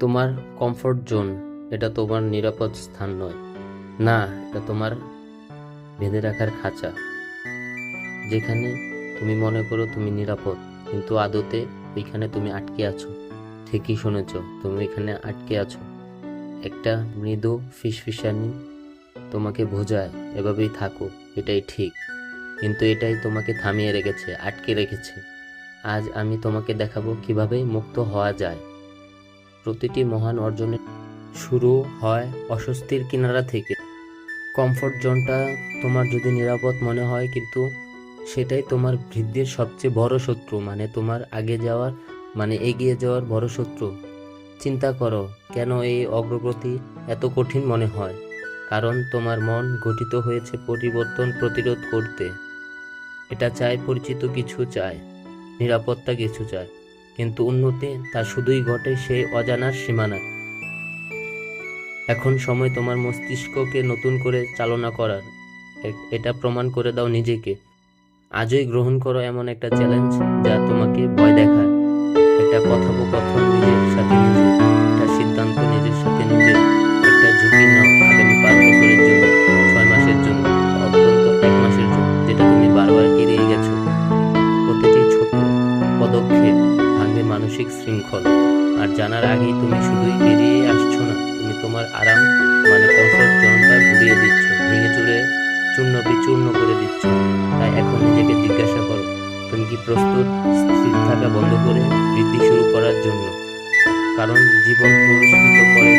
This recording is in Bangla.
তোমার কমফোর্ট জোন এটা তোমার নিরাপদ স্থান নয়। না, এটা তোমার বেঁধে রাখার খাঁচা। যেখানে তুমি মনে করো তুমি নিরাপদ, কিন্তু আদতে ওইখানে তুমি আটকে আছো। ঠিকই শুনেছ, তুমি এখানে আটকে আছো। একটা মৃদু ফিসফিসানি তোমাকে বোঝায়, এভাবেই থাকো, এটাই ঠিক। কিন্তু এটাই তোমাকে থামিয়ে রেখেছে, আটকে রেখেছে। আজ আমি তোমাকে দেখাবো কীভাবে মুক্ত হওয়া যায়। প্রতিটি মহান অর্জনের শুরু হয় অস্বস্তির কিনারা থেকে। কমফোর্ট জোনটা তোমার যদি নিরাপদ মনে হয়, কিন্তু সেটাই তোমার বৃদ্ধির সবচেয়ে বড় শত্রু মানে তোমার আগে যাওয়ার মানে এগিয়ে যাওয়ার বড় শত্রু। চিন্তা করো, কেন এই অগ্রগতি এত কঠিন মনে হয়? কারণ তোমার মন গঠিত হয়েছে পরিবর্তন প্রতিরোধ করতে। এটা চায় পরিচিত কিছু চায়, নিরাপত্তা কিছু চায়। কিন্তু উন্নতি তা শুধুই ঘটে সেই অজানার সীমানায়। এখন সময় তোমার মস্তিষ্ককে নতুন করে চালনা করার। এটা প্রমাণ করে দাও নিজেকে। আজই গ্রহণ করো এমন একটা চ্যালেঞ্জ যা তোমাকে ভয় দেখায়। একটা কথোপকথন নিজের সাথে নিজে, একটা সিদ্ধান্ত নিজের সাথে নিজে, একটা ঝুঁকি নাও আগামী পাঁচ বছরের জন্য, ছয় মাসের জন্য অত্যন্ত এক মাসের জন্য, যেটা তুমি বারবার এড়িয়ে গেছো। প্রতিটি ছোট পদক্ষেপ মানসিক শৃঙ্খল। আর জানার আগেই তুমি শুধুই বেরিয়ে আসছো না, তুমি তোমার আরাম মানে কমফোর্ট জোনটা ঘুরিয়ে দিচ্ছ, ভেঙে চুরে চূর্ণ বিচূর্ণ করে দিচ্ছ। তাই এখন নিজেকে জিজ্ঞাসা করো, তুমি কি প্রস্তুত? স্থির থাকা বন্ধ করে বৃদ্ধি শুরু করার জন্য। কারণ জীবন পুরস্কৃত করে